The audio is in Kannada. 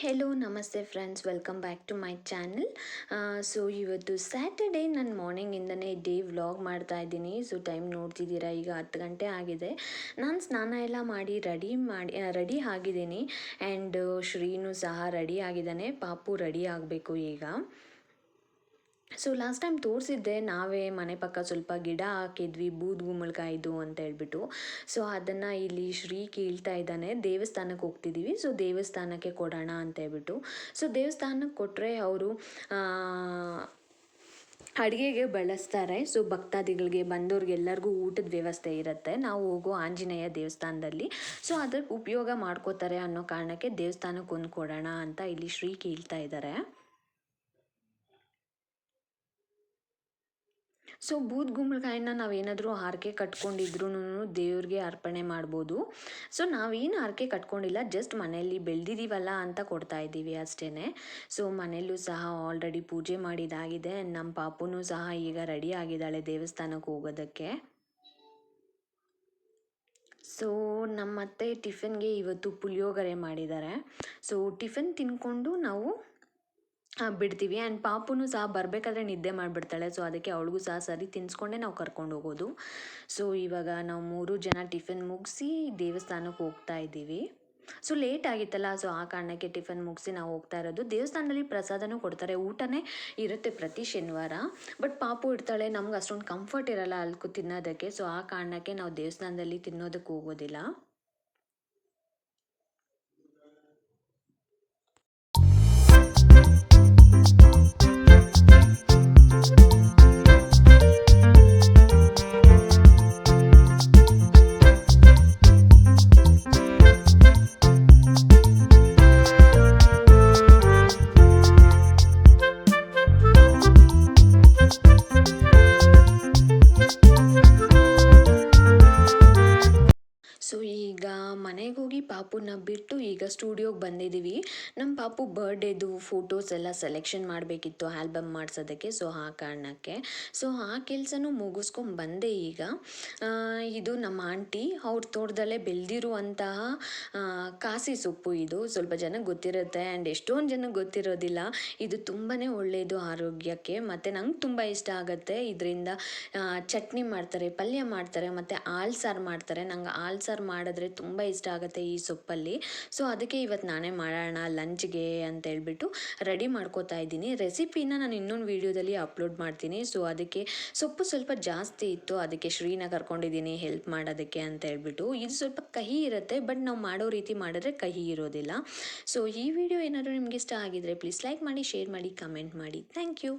ಹೆಲೋ ನಮಸ್ತೆ friends welcome back to my channel so ಇವತ್ತು ಸ್ಯಾಟರ್ಡೇ ನಾನು ಮಾರ್ನಿಂಗಿಂದನೇ ಡೇ ವ್ಲಾಗ್ ಮಾಡ್ತಾ ಇದ್ದೀನಿ. ಸೊ ಟೈಮ್ ನೋಡ್ತಿದ್ದೀರಾ? ಈಗ ಹತ್ತು ಗಂಟೆ ಆಗಿದೆ. ನಾನು ಸ್ನಾನ ಎಲ್ಲ ಮಾಡಿ ರೆಡಿ ಮಾಡಿ ರೆಡಿ ಆಗಿದ್ದೀನಿ. ಆ್ಯಂಡ್ ಶ್ರೀನು ಸಹ ರೆಡಿ ಆಗಿದ್ದಾನೆ. ಪಾಪು ರೆಡಿ ಆಗಬೇಕು ಈಗ. ಸೊ ಲಾಸ್ಟ್ ಟೈಮ್ ತೋರಿಸಿದ್ದೆ, ನಾವೇ ಮನೆ ಪಕ್ಕ ಸ್ವಲ್ಪ ಗಿಡ ಹಾಕಿದ್ವಿ, ಬೂದ್ ಗುಮ್ಮಳಕಾಯಿದು ಅಂತ ಹೇಳ್ಬಿಟ್ಟು. ಸೊ ಅದನ್ನು ಇಲ್ಲಿ ಶ್ರೀ ಕೀಳ್ತಾ ಇದ್ದಾನೆ. ದೇವಸ್ಥಾನಕ್ಕೆ ಹೋಗ್ತಿದ್ದೀವಿ ಸೊ ದೇವಸ್ಥಾನಕ್ಕೆ ಕೊಡೋಣ ಅಂತ ಹೇಳ್ಬಿಟ್ಟು. ಸೊ ದೇವಸ್ಥಾನಕ್ಕೆ ಕೊಟ್ಟರೆ ಅವರು ಅಡುಗೆಗೆ ಬಳಸ್ತಾರೆ. ಸೊ ಭಕ್ತಾದಿಗಳಿಗೆ, ಬಂದವ್ರಿಗೆ ಎಲ್ಲರಿಗೂ ಊಟದ ವ್ಯವಸ್ಥೆ ಇರುತ್ತೆ. ನಾವು ಹೋಗೋ ಆಂಜನೇಯ ದೇವಸ್ಥಾನದಲ್ಲಿ. ಸೊ ಅದಕ್ಕೆ ಉಪಯೋಗ ಮಾಡ್ಕೋತಾರೆ ಅನ್ನೋ ಕಾರಣಕ್ಕೆ ದೇವಸ್ಥಾನಕ್ಕೆ ಒಂದು ಕೊಡೋಣ ಅಂತ ಇಲ್ಲಿ ಶ್ರೀ ಕೀಳ್ತಾ ಇದ್ದಾರೆ. ಸೊ ಬೂದ್ ಗುಂಬಳಕಾಯಿನ ನಾವೇನಾದರೂ ಹಾರಕೆ ಕಟ್ಕೊಂಡಿದ್ರೂ ದೇವ್ರಿಗೆ ಅರ್ಪಣೆ ಮಾಡ್ಬೋದು. ಸೊ ನಾವೇನು ಹಾರಕೆ ಕಟ್ಕೊಂಡಿಲ್ಲ ಜಸ್ಟ್ ಮನೆಯಲ್ಲಿ ಬೆಳೆದಿದ್ದೀವಲ್ಲ ಅಂತ ಕೊಡ್ತಾ ಇದ್ದೀವಿ ಅಷ್ಟೇ ಸೊ ಮನೆಯಲ್ಲೂ ಸಹ ಆಲ್ರೆಡಿ ಪೂಜೆ ಮಾಡಿದಾಗಿದೆ. ನಮ್ಮ ಪಾಪುನೂ ಸಹ ಈಗ ರೆಡಿ ಆಗಿದ್ದಾಳೆ ದೇವಸ್ಥಾನಕ್ಕೆ ಹೋಗೋದಕ್ಕೆ. ಸೊ ನಮ್ಮತ್ತೆ ಟಿಫಿನ್ಗೆ ಇವತ್ತು ಪುಳಿಯೋಗರೆ ಮಾಡಿದ್ದಾರೆ. ಸೊ ಟಿಫಿನ್ ತಿನ್ಕೊಂಡು ನಾವು ಬಿಡ್ತೀವಿ. ಆ್ಯಂಡ್ ಪಾಪುನೂ ಸಹ ಬರಬೇಕಾದ್ರೆ ನಿದ್ದೆ ಮಾಡಿಬಿಡ್ತಾಳೆ. ಸೊ ಅದಕ್ಕೆ ಅವಳಿಗೂ ಸಹ ಸರಿ ತಿನ್ನಿಸ್ಕೊಂಡೇ ನಾವು ಕರ್ಕೊಂಡು ಹೋಗೋದು. ಸೊ ಇವಾಗ ನಾವು ಮೂರು ಜನ ಟಿಫಿನ್ ಮುಗಿಸಿ ದೇವಸ್ಥಾನಕ್ಕೆ ಹೋಗ್ತಾ ಇದ್ದೀವಿ. ಸೊ ಲೇಟ್ ಆಗಿತ್ತಲ್ಲ. ಸೊ ಆ ಕಾರಣಕ್ಕೆ ಟಿಫನ್ ಮುಗಿಸಿ ನಾವು ಹೋಗ್ತಾ ಇರೋದು. ದೇವಸ್ಥಾನದಲ್ಲಿ ಪ್ರಸಾದನೂ ಕೊಡ್ತಾರೆ. ಊಟನೇ ಇರುತ್ತೆ ಪ್ರತಿ ಶನಿವಾರ. ಬಟ್ ಪಾಪು ಇರ್ತಾಳೆ. ನಮ್ಗೆ ಅಷ್ಟೊಂದು ಕಂಫರ್ಟ್ ಇರಲ್ಲ ಅಲ್ಲಿ ತಿನ್ನೋದಕ್ಕೆ. ಸೊ ಆ ಕಾರಣಕ್ಕೆ ನಾವು ದೇವಸ್ಥಾನದಲ್ಲಿ ತಿನ್ನೋದಕ್ಕೆ ಹೋಗೋದಿಲ್ಲ. ಈಗ ಮನೆಗೆ ಹೋಗಿ ಪಾಪುನ ಬಿಟ್ಟು ಈಗ ಸ್ಟುಡಿಯೋಗೆ ಬಂದಿದ್ದೀವಿ ನಮ್ಮ ಪಾಪು ಬರ್ಡೇದು ಫೋಟೋಸ್ ಎಲ್ಲ ಸೆಲೆಕ್ಷನ್ ಮಾಡಬೇಕಿತ್ತು ಆಲ್ಬಮ್ ಮಾಡಿಸೋದಕ್ಕೆ, ಸೊ ಆ ಕಾರಣಕ್ಕೆ. ಸೊ ಆ ಕೆಲಸನೂ ಮುಗಿಸ್ಕೊಂಡು ಬಂದೆ ಈಗ. ಇದು ನಮ್ಮ ಆಂಟಿ, ಅವ್ರ ತೋಟದಲ್ಲೇ ಬೆಳೆದಿರುವಂತಹ ಕಾಸಿ ಸೊಪ್ಪು ಇದು. ಸ್ವಲ್ಪ ಜನಕ್ಕೆ ಗೊತ್ತಿರುತ್ತೆ ಆ್ಯಂಡ್ ಎಷ್ಟೊಂದು ಜನಕ್ಕೆ ಗೊತ್ತಿರೋದಿಲ್ಲ. ಇದು ತುಂಬಾ ಒಳ್ಳೆಯದು ಆರೋಗ್ಯಕ್ಕೆ, ಮತ್ತು ನಂಗೆ ತುಂಬ ಇಷ್ಟ ಆಗುತ್ತೆ. ಇದರಿಂದ ಚಟ್ನಿ ಮಾಡ್ತಾರೆ, ಪಲ್ಯ ಮಾಡ್ತಾರೆ, ಮತ್ತು ಹಾಲು ಸಾರು ಮಾಡ್ತಾರೆ. ನಂಗೆ ಹಾಲು ಸಾರು ಮಾಡಿದ್ರೆ ತುಂಬ ಇಷ್ಟ ಆಗುತ್ತೆ ಈ ಸೊಪ್ಪಲ್ಲಿ. ಸೊ ಅದಕ್ಕೆ ಇವತ್ತು ನಾನೇ ಮಾಡೋಣ ಲಂಚ್ಗೆ ಅಂತ ಹೇಳ್ಬಿಟ್ಟು ರೆಡಿ ಮಾಡ್ಕೋತಾ ಇದ್ದೀನಿ. ರೆಸಿಪಿನ ನಾನು ಇನ್ನೊಂದು ವೀಡಿಯೋದಲ್ಲಿ ಅಪ್ಲೋಡ್ ಮಾಡ್ತೀನಿ. ಸೊ ಅದಕ್ಕೆ ಸೊಪ್ಪು ಸ್ವಲ್ಪ ಜಾಸ್ತಿ ಇತ್ತು, ಅದಕ್ಕೆ ಶ್ರೀನ ಕರ್ಕೊಂಡಿದ್ದೀನಿ ಹೆಲ್ಪ್ ಮಾಡೋದಕ್ಕೆ ಅಂತ ಹೇಳ್ಬಿಟ್ಟು. ಇದು ಸ್ವಲ್ಪ ಕಹಿ ಇರುತ್ತೆ, ಬಟ್ ನಾವು ಮಾಡೋ ರೀತಿ ಮಾಡಿದ್ರೆ ಕಹಿ ಇರೋದಿಲ್ಲ. ಸೊ ಈ ವಿಡಿಯೋ ಏನಾದರೂ ನಿಮ್ಗೆ ಇಷ್ಟ ಆಗಿದ್ರೆ ಪ್ಲೀಸ್ ಲೈಕ್ ಮಾಡಿ ಶೇರ್ ಮಾಡಿ ಕಮೆಂಟ್ ಮಾಡಿ. Thank you